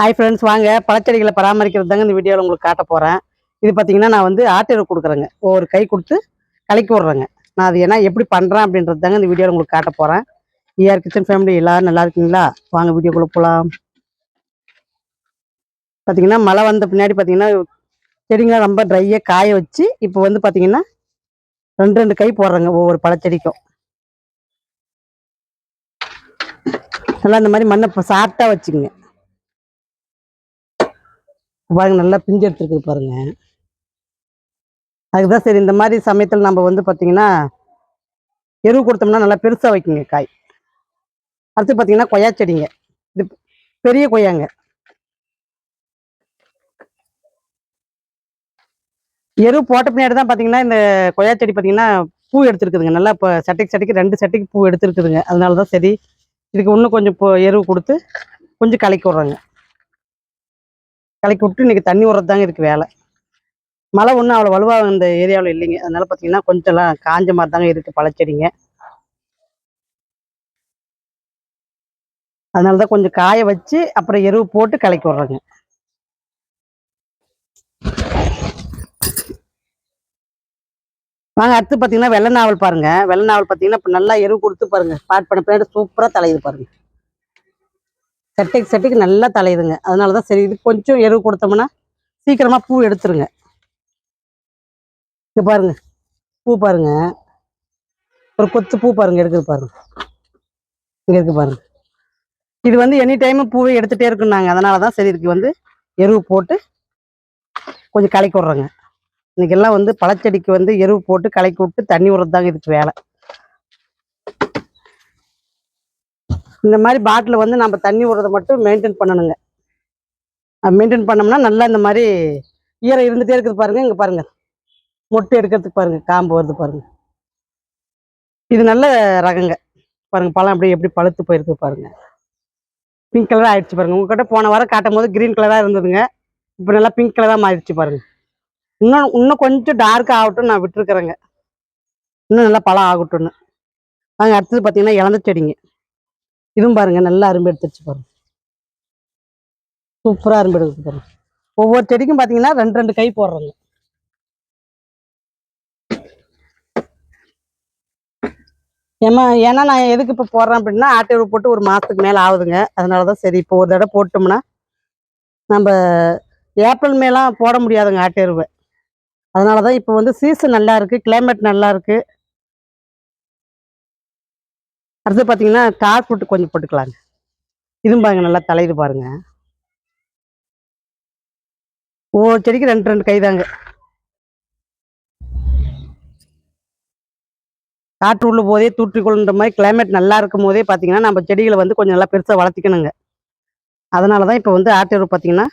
Hi friends வாங்க. பழச்செடிகளை பராமரிக்கிறது தாங்க இந்த வீடியோவில் உங்களுக்கு காட்ட போகிறேன் இது பார்த்தீங்கன்னா நான் வந்து ஆட்டெரு கொடுக்குறேங்க. ஒரு கை கொடுத்து கலக்கி விட்றேங்க. நான் அது ஏன்னா எப்படி பண்ணுறேன் அப்படின்றது தாங்க இந்த வீடியோவில் உங்களுக்கு காட்ட போகிறேன் ஏஆர் கிச்சன் ஃபேமிலி எல்லோரும் நல்லா இருக்கீங்களா? வாங்க வீடியோக்குள்ளே போகலாம் பார்த்தீங்கன்னா மழை வந்த பின்னாடி பார்த்தீங்கன்னா செடிங்களாம் ரொம்ப ட்ரையாக காய வச்சு இப்போ வந்து பார்த்தீங்கன்னா ரெண்டு ரெண்டு கை போடுறேங்க ஒவ்வொரு பழச்செடிக்கும். நல்லா இந்த மாதிரி மண்ணை சாப்பிட்டா வச்சுக்கோங்க. பாருங்க நல்லா பிஞ்சு எடுத்துருக்குது பாருங்க. அதுக்குதான் சரி இந்த மாதிரி சமயத்தில் நம்ம வந்து பார்த்தீங்கன்னா எருவு கொடுத்தோம்னா நல்லா பெருசாக வைக்குங்க காய். அடுத்து பார்த்தீங்கன்னா கொய்யா செடிங்க. இது பெரிய கொய்யாங்க. எரு போட்ட பின்னாடி தான் பார்த்தீங்கன்னா இந்த கொய்யா செடி பார்த்தீங்கன்னா பூ எடுத்துருக்குதுங்க. நல்லா இப்போ சட்டைக்கு சட்டைக்கு ரெண்டு சட்டைக்கு பூ எடுத்துருக்குதுங்க. அதனால தான் சரி இதுக்கு இன்னும் கொஞ்சம் இப்போ எருவு கொடுத்து கொஞ்சம் கலக்கி விட்றாங்க. கலக்கி விட்டு இன்னைக்கு தண்ணி விட்றது தாங்க இருக்குது வேலை. மழை ஒன்றும் அவ்வளோ வலுவாக இந்த ஏரியாவில் இல்லைங்க. அதனால் பார்த்தீங்கன்னா கொஞ்சம்லாம் காஞ்ச மாதிரி தாங்க இருக்குது பழச்செடிங்க அதனால தான் கொஞ்சம் காய வச்சு அப்புறம் எருவு போட்டு கலக்கி விட்றேங்க. வாங்க அடுத்து பார்த்தீங்கன்னா வெள்ளை நாவல் பாருங்கள் வெள்ளை நாவல் பார்த்தீங்கன்னா இப்போ நல்லா எருவு கொடுத்து பாருங்க. ஸ்டார்ட் பண்ண பின்னாடி சூப்பராக தலையுது பாருங்கள் சட்டைக்கு சட்டைக்கு நல்லா தலையுதுங்க. அதனால தான் சரி இது கொஞ்சம் எருவு கொடுத்தோம்னா சீக்கிரமா பூ எடுத்துருங்க. இங்கே பாருங்க. பூ பாருங்க. ஒரு கொத்து பூ பாருங்க எடுக்குது பாருங்க. இங்கே இருக்கு பாருங்க. இது வந்து எனி டைமும் பூவை எடுத்துட்டே இருக்குன்னாங்க. அதனால தான் சரி இதுக்கு வந்து எருவு போட்டு கொஞ்சம் கலக்கி விட்றேங்க. இன்றைக்கெல்லாம் வந்து பழச்செடிக்கு வந்து எருவு போட்டு கலக்கி விட்டு தண்ணி விட்றது தாங்க இதுக்கு வேலை. இந்த மாதிரி பாட்டில் வந்து நம்ம தண்ணி விடுறத மட்டும் மெயின்டைன் பண்ணணுங்க. மெயின்டைன் பண்ணோம்னா நல்லா இந்த மாதிரி ஈரம் இருந்துகிட்டே இருக்குது பாருங்கள் இங்கே பாருங்கள் மொட்டு எடுக்கிறதுக்கு பாருங்க காம்பு வருது பாருங்கள் இது நல்ல ரகங்க. பாருங்கள் பழம் அப்படியே எப்படி பழுத்து போயிருக்கு பாருங்க. பிங்க் கலராக ஆயிடுச்சு பாருங்கள் உங்ககிட்ட போன வாரம் காட்டும் போது கிரீன் கலராக இருந்ததுங்க. இப்போ நல்லா பிங்க் கலராக மாறிடுச்சு பாருங்கள் இன்னும் இன்னும் கொஞ்சம் டார்க் ஆகட்டும் நான் விட்டுருக்குறேங்க. இன்னும் நல்லா பழம் ஆகட்டும்னு. வாங்க அடுத்தது பார்த்தீங்கன்னா இழந்த செடிங்க. இதுவும் பாருங்க நல்லா அரும்பு எடுத்துருச்சு பாருங்க. சூப்பராக அரும்பு எடுத்து பாருங்க. ஒவ்வொரு செடிக்கும் பார்த்தீங்கன்னா ரெண்டு ரெண்டு கை போடுறோங்க. ஏமா ஏன்னா நான் எதுக்கு இப்போ போடுறேன் அப்படின்னா ஆட்டை உரம் போட்டு ஒரு மாதத்துக்கு மேலே ஆகுதுங்க. அதனால தான் சரி இப்போ ஒரு தடவை போட்டோம்னா நம்ம ஏப்ரல் மேலாம் போட முடியாதுங்க ஆட்டை அதனால தான் இப்போ வந்து சீசன் நல்லா இருக்கு கிளைமேட் நல்லா இருக்கு. அடுத்து பார்த்தீங்கன்னா ஸ்டார் ஃப்ரூட் கொஞ்சம் போட்டுக்கலாங்க. இதுவும் பாருங்க நல்லா தலையுது பாருங்க. ஒவ்வொரு செடிக்கு ரெண்டு ரெண்டு கைதாங்க காற்று உள்ள போதே தூற்றிக்கொள்ளுன்ற மாதிரி கிளைமேட் நல்லா இருக்கும் போதே பார்த்தீங்கன்னா நம்ம செடிகளை வந்து கொஞ்சம் நல்லா பெருசாக வளர்த்திக்கணுங்க. அதனால தான் இப்போ வந்து ஆட்டோ பார்த்தீங்கன்னா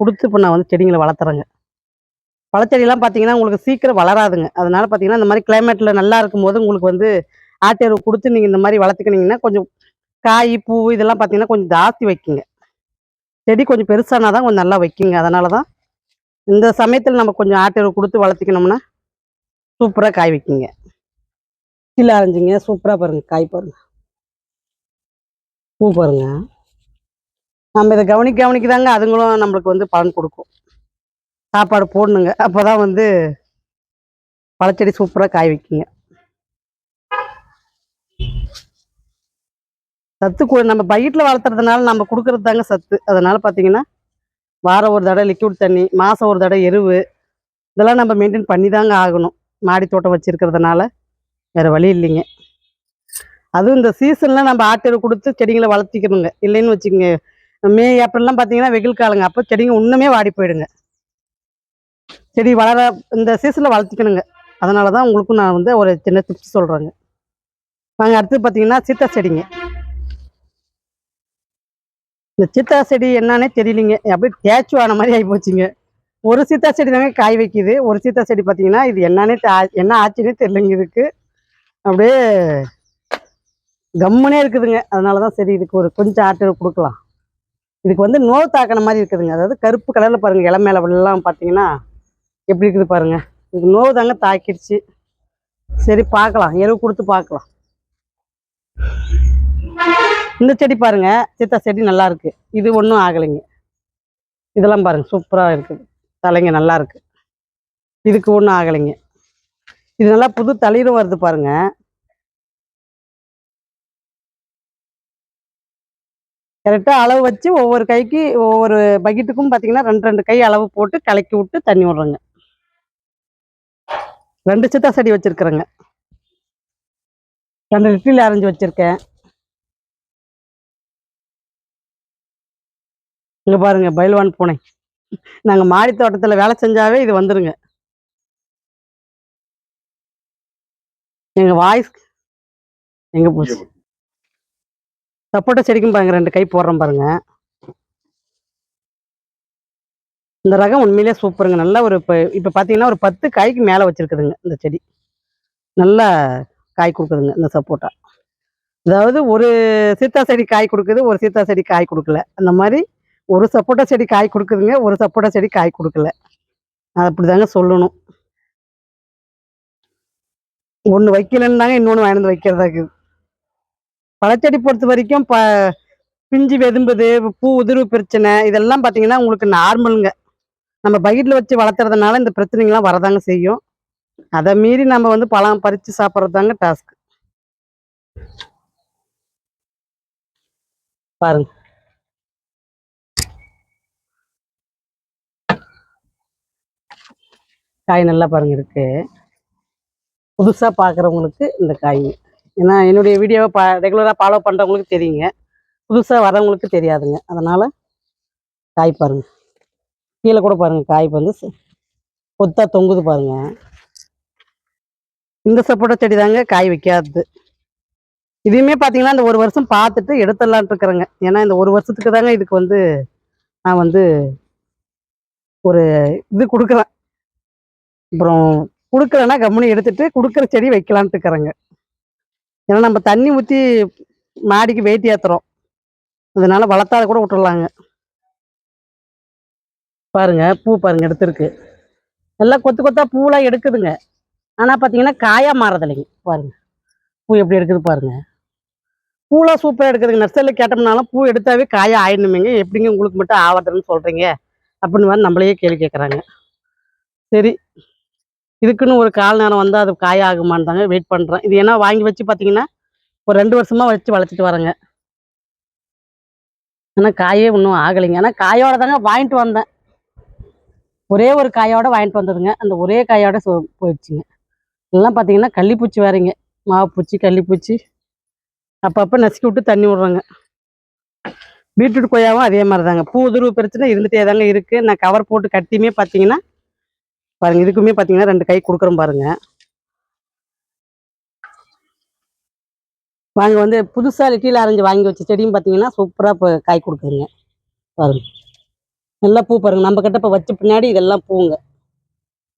கொடுத்து இப்போ நான் வந்து செடிங்களை வளர்த்துறேங்க. பழச்செடியெல்லாம் பார்த்தீங்கன்னா உங்களுக்கு சீக்கிரம் வளராதுங்க. அதனால பார்த்தீங்கன்னா இந்த மாதிரி கிளைமேட்டில் நல்லா இருக்கும் போது உங்களுக்கு வந்து ஆட்டெரு கொடுத்து நீங்கள் இந்த மாதிரி வளர்த்துக்கினீங்கன்னா கொஞ்சம் காய் பூ இதெல்லாம் பார்த்தீங்கன்னா கொஞ்சம் ஜாஸ்தி வைக்குங்க. செடி கொஞ்சம் பெருசானா தான் கொஞ்சம் நல்லா வைக்குங்க. அதனால தான் இந்த சமயத்தில் நம்ம கொஞ்சம் ஆட்டெரு கொடுத்து வளர்த்துக்கணும்னா சூப்பராக காய் வைக்குங்க. கீழே அரைஞ்சிங்க. சூப்பராக பாருங்கள் காய் பாருங்க. பூ பாருங்க. நம்ம இதை கவனிக்க கவனிக்கதாங்க. அதுங்களும் நம்மளுக்கு வந்து பலன் கொடுக்கும். சாப்பாடு போடணுங்க. அப்போ தான் வந்து பழச்செடி சூப்பராக காய் வைக்குங்க. சத்து கூட நம்ம பயிட்டில் வளர்த்துறதுனால நம்ம கொடுக்கறது தாங்க சத்து. அதனால் பார்த்தீங்கன்னா வாரம் ஒரு தடவை லிக்யூட் தண்ணி மாதம் ஒரு தடவை எருவு இதெல்லாம் நம்ம மெயின்டைன் பண்ணி தாங்க ஆகணும். மாடி தோட்டம் வச்சுருக்கிறதுனால வேறு வழி இல்லைங்க. அதுவும் இந்த சீசனில் நம்ம ஆட்டெரு கொடுத்து செடிங்களை வளர்த்திக்கணுங்க. இல்லைன்னு வச்சுக்கோங்க மே ஏப்ரல்லாம் பார்த்தீங்கன்னா வெயில் காலங்க. அப்போ செடிங்க இன்னுமே வாடி போயிடுங்க. செடி வளர இந்த சீசனில் வளர்த்திக்கணுங்க. அதனால தான் உங்களுக்கும் நான் வந்து ஒரு சின்ன டிப்ஸ் சொல்கிறேங்க நாங்கள் அடுத்து பார்த்தீங்கன்னா சீத்தா செடிங்க. இந்த சீத்தா செடி என்னன்னே தெரியலிங்க. அப்படியே தேய்ச்சி ஆன மாதிரி ஆகி போச்சுங்க. ஒரு சீத்தா செடி தாங்க காய் வைக்குது. ஒரு சீத்தா செடி பார்த்தீங்கன்னா இது என்னன்னே என்ன ஆச்சுன்னே தெரியலங்க இதுக்கு. அப்படியே கம்முனே இருக்குதுங்க. அதனால தான் சரி இதுக்கு ஒரு கொஞ்சம் ஆற்றல் கொடுக்கலாம். இதுக்கு வந்து நோவு தாக்கின மாதிரி இருக்குதுங்க. அதாவது கருப்பு கலரில் பாருங்கள் இலை மேலே எல்லாம் பார்த்தீங்கன்னா எப்படி இருக்குது பாருங்க. இதுக்கு நோவு தாங்க தாக்கிடுச்சு. சரி பார்க்கலாம். எருவு கொடுத்து பார்க்கலாம். இந்த செடி பாருங்க சித்தா செடி நல்லா இருக்கு. இது ஒன்றும் ஆகலைங்க. இதெல்லாம் பாருங்க சூப்பராக இருக்குது தலைங்க நல்லா இருக்கு. இதுக்கு ஒன்றும் ஆகலைங்க. இது நல்லா புது தலையிலும் வருது பாருங்க. கரெக்டாக அளவு வச்சு ஒவ்வொரு கைக்கு ஒவ்வொரு பக்கெட்டுக்கும் பார்த்தீங்கன்னா ரெண்டு ரெண்டு கை அளவு போட்டு கலக்கி விட்டு தண்ணி விட்றேங்க. ரெண்டு சித்தா செடி வச்சுருக்குறேங்க. ரெண்டு லிட்டில் அரைஞ்சி வச்சுருக்கேன். இங்க பாருங்க பயில்வான் பூனை. நாங்க மாடி தோட்டத்துல வேலை செஞ்சாவே இது வந்துருங்க. எங்க வாய்ஸ் எங்க போச்சு? சப்போட்டா செடிக்கும் பாருங்க ரெண்டு கை போடுறோம் பாருங்க. இந்த ரகம் உண்மையிலேயே சூப்பருங்க. நல்லா ஒரு இப்போ இப்போ பார்த்தீங்கன்னா ஒரு பத்து காய்க்கு மேலே வச்சிருக்குதுங்க இந்த செடி. நல்லா காய் கொடுக்குதுங்க இந்த சப்போட்டா அதாவது ஒரு சீத்தா செடி காய் கொடுக்குது ஒரு சீத்தா செடி காய் கொடுக்கல. அந்த மாதிரி ஒரு சப்போட்டா செடி காய் கொடுக்குதுங்க ஒரு சப்போட்டா செடி காய் கொடுக்கல. அது அப்படிதாங்க சொல்லணும். ஒன்று வைக்கலன்னு தாங்க இன்னொன்று வாங்கிட்டு வந்து வைக்கிறதா இருக்குது. பழச்செடி பொறுத்த வரைக்கும் ப பிஞ்சு வெதும்புது பூ உதிர்வு பிரச்சனை இதெல்லாம் பார்த்தீங்கன்னா உங்களுக்கு நார்மலுங்க. நம்ம பக்கெட்டில் வச்சு வளர்த்துறதுனால இந்த பிரச்சனைகள்லாம் வரதாங்க செய்யும். அதை மீறி நம்ம வந்து பழம் பறித்து சாப்பிட்றது தாங்க டாஸ்க். பாருங்க. காய் நல்லா பாருங்க இருக்கு. புதுசாக பார்க்குறவங்களுக்கு இந்த காய். ஏன்னா என்னுடைய வீடியோவை பா ரெகுலராக ஃபாலோ பண்ணுறவங்களுக்கு தெரியுங்க. புதுசாக வரவங்களுக்கு தெரியாதுங்க. அதனால் காய் பாருங்க. கீழே கூட பாருங்க காய் வந்து ச- கொத்தா தொங்குது பாருங்க. இந்த சப்போட்டா செடி தாங்க காய் வைக்காது. இதையுமே பார்த்தீங்கன்னா இந்த ஒரு வருஷம் பார்த்துட்டு எடுத்துடலான்ட்டு இருக்கிறேங்க. ஏன்னா இந்த ஒரு வருஷத்துக்கு தாங்க இதுக்கு வந்து நான் வந்து ஒரு இது கொடுக்குறேன். அப்புறம் கொடுக்கலன்னா கம்முனி எடுத்துட்டு கொடுக்குற செடி வைக்கலான்ட்டு இருக்கிறேங்க ஏன்னா நம்ம தண்ணி ஊற்றி மாடிக்கு வெயிட் ஏற்றுறோம் அதனால வளர்த்தாத கூட விட்டுடலாங்க பாருங்க பூ பாருங்க எடுத்திருக்கு. எல்லாம் கொத்து கொத்தா பூலாம் எடுக்குதுங்க. ஆனால் பார்த்தீங்கன்னா காயாக மாறதில்லைங்க. பாருங்க பூ எப்படி எடுக்குது பாருங்க. பூலாம் சூப்பராக எடுக்குதுங்க. நர்சரியில் கேட்டோம்னாலும் பூ எடுத்தாவே காயாக ஆயிடணுமேங்க. எப்படிங்க உங்களுக்கு மட்டும் ஆவறதுன்னு சொல்கிறீங்க அப்படின்னு மாதிரி நம்மளையே கேள்வி கேட்குறாங்க சரி. இதுக்குன்னு ஒரு கால் நேரம் வந்தால் அது காய ஆகுமான்னு தாங்க வெயிட் பண்ணுறேன் இது ஏன்னா வாங்கி வச்சு பார்த்தீங்கன்னா ஒரு ரெண்டு வருஷமாக வச்சு வளர்த்துட்டு வரேங்க. ஆனால் காயே இன்னும் ஆகலைங்க. ஆனால் காயோட தாங்க வாங்கிட்டு வந்தேன். ஒரே ஒரு காயோட வாங்கிட்டு வந்ததுங்க. அந்த ஒரே காயோட சொ போயிடுச்சுங்க. எல்லாம் பார்த்தீங்கன்னா கள்ளிப்பூச்சி வேறங்க. மாவுப்பூச்சி கள்ளிப்பூச்சி. அப்பப்போ நசுக்கி விட்டு தண்ணி விட்றேங்க. பீட்ரூட் கொய்யாவும் அதே மாதிரி தாங்க பூ உதிர்வு பிரச்சனை இருந்துகிட்டே தாங்க இருக்குது நான் கவர் போட்டு கட்டியுமே பார்த்தீங்கன்னா பாருங்க இதுக்குமே பார்த்தீங்கன்னா ரெண்டு கை கொடுக்குறோம் பாருங்க. வாங்க வந்து புதுசாக லிட்டியில் அரைஞ்சி வாங்கி வச்ச செடியும் பார்த்தீங்கன்னா சூப்பராக இப்போ காய் கொடுக்குறீங்க பாருங்க. நல்லா பூ பாருங்க நம்ம கிட்ட இப்போ வச்ச பின்னாடி இதெல்லாம் பூங்க.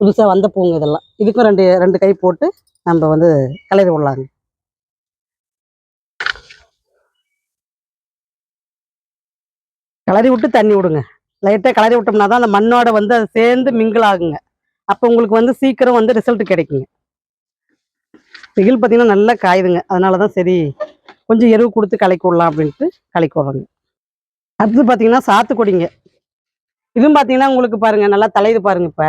புதுசாக வந்த பூங்க இதெல்லாம். இதுக்கும் ரெண்டு ரெண்டு கை போட்டு நம்ம வந்து கிளறி விடலாங்க. கிளறி விட்டு தண்ணி விடுங்க. லைட்டாக கிளறி விட்டோம்னா தான் அந்த மண்ணோட வந்து அது சேர்ந்து மிங்கிள் ஆகுங்க. அப்போ உங்களுக்கு வந்து சீக்கிரம் வந்து ரிசல்ட் கிடைக்குங்க. வெயில் பார்த்தீங்கன்னா நல்லா காயுதுங்க. அதனால தான் சரி கொஞ்சம் எருவு கொடுத்து கலக்கி விடலாம் அப்படின்ட்டு கலக்கி விட்றோங்க அடுத்து பார்த்தீங்கன்னா சாத்துக்குடிங்க இதுவும் பார்த்தீங்கன்னா உங்களுக்கு பாருங்க நல்லா தலையுது பாருங்க இப்போ.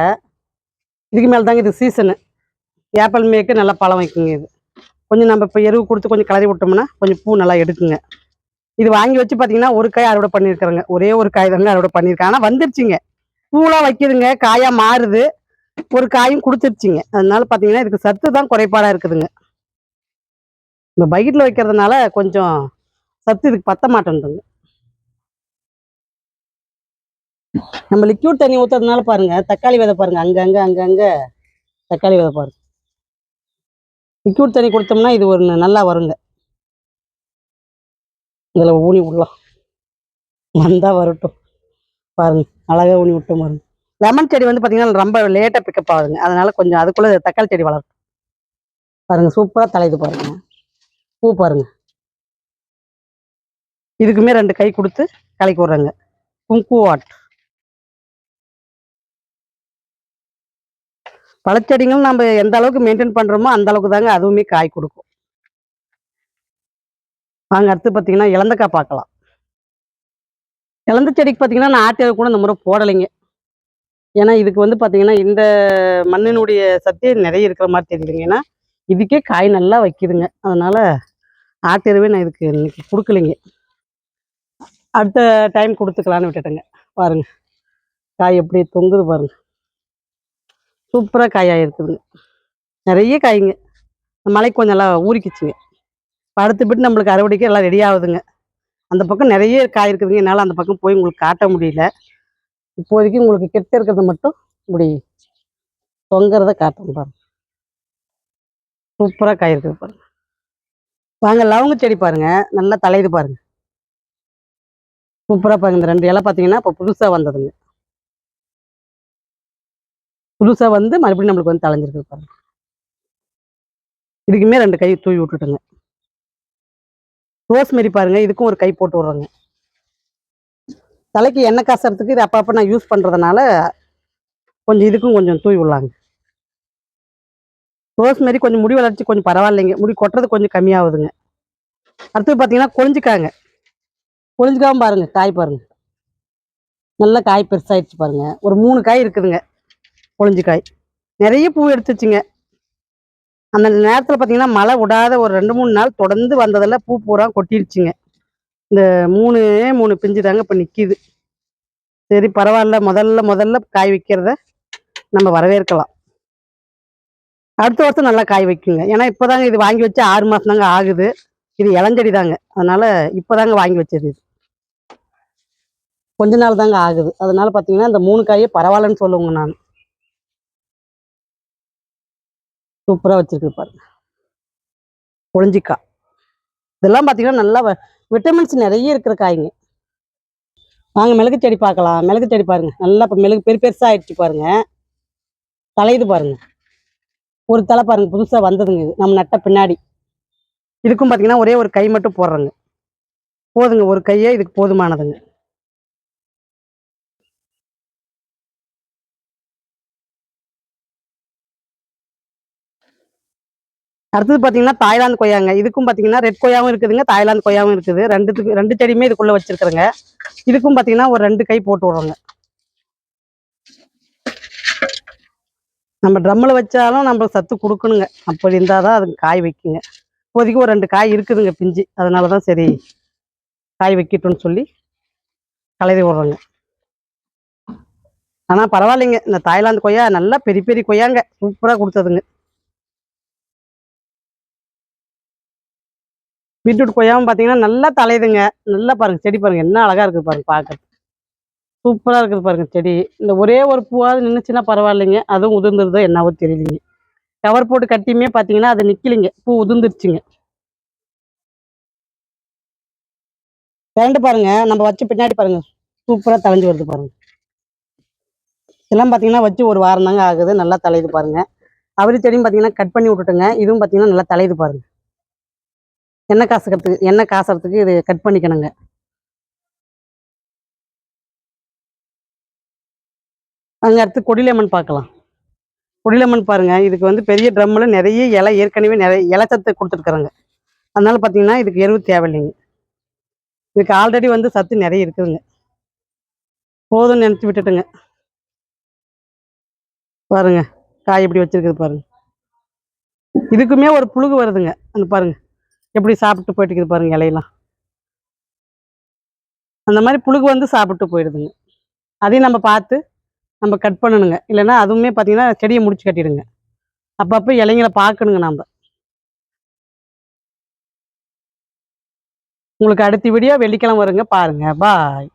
இதுக்கு மேலே தாங்க இது சீசனு ஏப்பல் மேக்கு நல்லா பழம் வைக்குங்க இது. கொஞ்சம் நம்ம இப்போ எருவு கொடுத்து கொஞ்சம் கிளறி விட்டோம்னா கொஞ்சம் பூ நல்லா எடுக்குங்க. இது வாங்கி வச்சு பார்த்தீங்கன்னா ஒரு காய் அறுவடை பண்ணியிருக்கிறேங்க ஒரே ஒரு காய் தாங்க அறுவடை பண்ணியிருக்கேன் ஆனால் வந்துருச்சுங்க. பூலாம் வைக்கிதுங்க. காயாக மாறுது. ஒரு காயும் கொடுத்துருச்சிங்க. அதனால பார்த்தீங்கன்னா இதுக்கு சத்து தான் குறைபாடாக இருக்குதுங்க. இந்த பக்கெட்டில் வைக்கிறதுனால கொஞ்சம் சத்து இதுக்கு பத்த மாட்டேன்டுங்க நம்ம லிக்யூட் தண்ணி ஊற்றுறதுனால பாருங்க தக்காளி விதை பாருங்க அங்கங்கே அங்கங்கே தக்காளி விதை பாருங்க. லிக்யூட் தண்ணி கொடுத்தோம்னா இது ஒரு நல்லா வருங்க. இதில் ஊனி விடலாம். வந்தா வரட்டும். பாருங்க அழகா ஊனி விட்டோம் பாருங்க. லெமன் செடி வந்து பார்த்தீங்கன்னா ரொம்ப லேட்டாக பிக்கப் ஆகுதுங்க. அதனால கொஞ்சம் அதுக்குள்ளே தக்காளி செடி வளரும் பாருங்க சூப்பராக தலையுது பாருங்க. பூ பாருங்க. இதுக்குமே ரெண்டு கை கொடுத்து கலக்கி விட்றாங்க. குங்கு வாட் பழச்செடிங்களும் நம்ம எந்த அளவுக்கு மெயின்டைன் பண்ணுறோமோ அந்த அளவுக்கு தாங்க அதுவுமே காய் கொடுக்கும். வாங்க அடுத்து பார்த்தீங்கன்னா இளந்தக்காய் பார்க்கலாம். இலந்த செடிக்கு பார்த்தீங்கன்னா நான் ஆட்டியது கூட இந்த முறை போடலைங்க. ஏன்னா இதுக்கு வந்து பார்த்தீங்கன்னா இந்த மண்ணினுடைய சக்தி நிறைய இருக்கிற மாதிரி தெரியுதுங்க. ஏன்னா இதுக்கே காய் நல்லா வைக்குதுங்க. அதனால ஆட்டிருவே நான் இதுக்கு இன்னைக்கு கொடுக்கலைங்க. அடுத்த டைம் கொடுத்துக்கலான்னு விட்டுட்டேங்க. பாருங்க. காய் எப்படி தொங்குது பாருங்க. சூப்பராக காயாக இருக்குதுங்க நிறைய காய்ங்க. இந்த மலைக்கு கொஞ்சம் நல்லா ஊறிக்கிச்சுங்க. படுத்து விட்டு நம்மளுக்கு அறுவடைக்கு எல்லாம் ரெடி ஆகுதுங்க. அந்த பக்கம் நிறைய காய் இருக்குதுங்க. என்னால் அந்த பக்கம் போய் உங்களுக்கு காட்ட முடியல. இப்போதைக்கு உங்களுக்கு கெட்ட இருக்கிறத மட்டும் இப்படி தொங்குறத காட்டும் பாருங்க. சூப்பராக காய் இருக்குது பாருங்க. வாங்க லவங்க செடி பாருங்க. நல்லா தலையுது பாருங்க. சூப்பராக பாருங்க. இந்த ரெண்டு இலை பார்த்தீங்கன்னா இப்போ புதுசாக வந்ததுங்க. புதுசாக வந்து மறுபடியும் நம்மளுக்கு வந்து தலைஞ்சிருக்கு பாருங்க. இதுக்குமே ரெண்டு கை தூவி விட்டுட்டுங்க. ரோஸ்மெரி பாருங்க. இதுக்கும் ஒரு கை போட்டு விட்றோங்க. தலைக்கு எண்ணெய் காசுறதுக்கு இது அப்பப்போ நான் யூஸ் பண்ணுறதுனால கொஞ்சம் இதுக்கும் கொஞ்சம் தூய் விடலாங்க ரோஸ் மாரி கொஞ்சம் முடி வளர்ச்சி கொஞ்சம் பரவாயில்லைங்க. முடி கொட்டுறது கொஞ்சம் கம்மியாகுதுங்க. அடுத்தது பார்த்தீங்கன்னா கொழிஞ்சிக்காங்க கொழிஞ்சிக்காவும் பாருங்கள் காய் பாருங்கள் நல்ல காய் பெருசாகிடுச்சு பாருங்கள் ஒரு மூணு காய் இருக்குதுங்க கொழிஞ்சிக்காய் நிறைய பூ எடுத்துச்சுங்க. அந்த நேரத்தில் பார்த்தீங்கன்னா மழை விடாத ஒரு ரெண்டு மூணு நாள் தொடர்ந்து வந்ததில் பூ பூரா கொட்டிடுச்சுங்க இந்த மூணு மூணு பிஞ்சு தாங்க இப்போ நிற்கிது சரி பரவாயில்ல. முதல்ல முதல்ல காய் வைக்கிறத நம்ம வரவேற்கலாம். அடுத்த வருஷம் நல்லா காய் வைக்குங்க. ஏன்னா இப்போதாங்க இது வாங்கி வச்சு ஆறு மாதம் தாங்க ஆகுது. இது இளஞ்செடி தாங்க. அதனால இப்போதாங்க வாங்கி வச்சது இது. கொஞ்ச நாள் தாங்க ஆகுது. அதனால பார்த்தீங்கன்னா இந்த மூணு காயே பரவாயில்லன்னு சொல்லுவோங்க நான். சூப்பராக வச்சுருக்கு பாருங்க. ஒளிஞ்சிக்காய் இதெல்லாம் பார்த்தீங்கன்னா நல்லா வ- விட்டமின்ஸ் நிறைய இருக்கிற காய்ங்க. வாங்க மிளகு செடி பார்க்கலாம். மிளகு செடி பாருங்க. நல்லா இப்போ மிளகு பெரு பெருசாக ஆயிடுச்சு பாருங்க. தலையுது பாருங்க. ஒரு தலை பாருங்க. புதுசாக வந்ததுங்க இது. நம்ம நட்ட பின்னாடி. இதுக்கும் பார்த்தீங்கன்னா ஒரே ஒரு கை மட்டும் போடுறேங்க. போதுங்க. ஒரு கையே இதுக்கு போதுமானதுங்க. அடுத்தது பார்த்தீங்கன்னா தாய்லாந்து கொய்யாங்க. இதுக்கும் பார்த்தீங்கன்னா ரெட் கொய்யாவும் இருக்குதுங்க தாய்லாந்து கொய்யாவும் இருக்குது. ரெண்டுத்துக்கு ரெண்டு செடியுமே இதுக்குள்ள வச்சிருக்கிறேங்க. இதுக்கும் பார்த்தீங்கன்னா ஒரு ரெண்டு கை போட்டு விடுறோங்க. நம்ம ட்ரம்மில் வச்சாலும் நம்ம சத்து கொடுக்கணுங்க. அப்படி இருந்தால் தான் அதுக்கு காய் வைக்குங்க. இப்போதைக்கு ஒரு ரெண்டு காய் இருக்குதுங்க பிஞ்சு. அதனால தான் சரி காய் வைக்கட்டும்னு சொல்லி கலரி விடுறோங்க. ஆனால் பரவாயில்லைங்க. இந்த தாய்லாந்து கொய்யா நல்லா பெரிய பெரிய கொய்யாங்க. சூப்பராக கொடுத்ததுங்க. பீட்ரூட் கொய்யாவும் பார்த்தீங்கன்னா நல்லா தலையுதுங்க. நல்லா பாருங்க செடி பாருங்க. என்ன அழகா இருக்குது பாருங்க பார்க்க சூப்பராக இருக்குது பாருங்க செடி. இந்த ஒரே ஒரு பூவாவது நின்றுச்சுன்னா பரவாயில்லைங்க. அதுவும் உதிர்ந்துருதோ என்னவோ தெரியலைங்க. கவர் போட்டு கட்டியுமே பார்த்தீங்கன்னா அது நிற்கலைங்க பூ உதிர்ந்துருச்சுங்க. திரண்டு பாருங்க. நம்ம வச்சு பின்னாடி பாருங்க. சூப்பராக தலைஞ்சு வருது பாருங்க. இதெல்லாம் பார்த்தீங்கன்னா வச்சு ஒரு வாரம் தாங்க ஆகுது. நல்லா தலையுது பாருங்க. அவரி செடியும் பார்த்தீங்கன்னா கட் பண்ணி விட்டுட்டுங்க. இதுவும் பார்த்தீங்கன்னா நல்லா தலையுது பாருங்க. எண்ணெய் காசுக்கிறதுக்கு எண்ணெய் காசுறதுக்கு இது கட் பண்ணிக்கணுங்க. அங்கே அடுத்து கொடிலெமன் பார்க்கலாம். கொடிலெமன் பாருங்க இதுக்கு வந்து பெரிய ட்ரம்மில் நிறைய இலை ஏற்கனவே நிறைய இலை சத்து கொடுத்துருக்குறாங்க. அதனால பார்த்தீங்கன்னா இதுக்கு எருவு தேவையில்லைங்க. இதுக்கு ஆல்ரெடி வந்து சத்து நிறைய இருக்குதுங்க. போதும்னு நினச்சி விட்டுட்டுங்க. பாருங்க காய் எப்படி வச்சிருக்குது பாருங்க. இதுக்குமே ஒரு புழுகு வருதுங்க அந்த பாருங்கள் எப்படி சாப்பிட்டு போயிட்டு இருக்குது பாருங்க இலையெல்லாம். அந்த மாதிரி புழுகு வந்து சாப்பிட்டு போயிடுதுங்க. அதையும் நம்ம பார்த்து நம்ம கட் பண்ணணுங்க. இல்லைன்னா அதுவுமே பார்த்தீங்கன்னா செடியை முடிச்சு கட்டிடுங்க. அப்பப்போ இலைங்களை பார்க்கணுங்க நாம். உங்களுக்கு அடுத்த வீடியோ வெள்ளிக்கிழமை வருங்க. பாருங்க. பாய்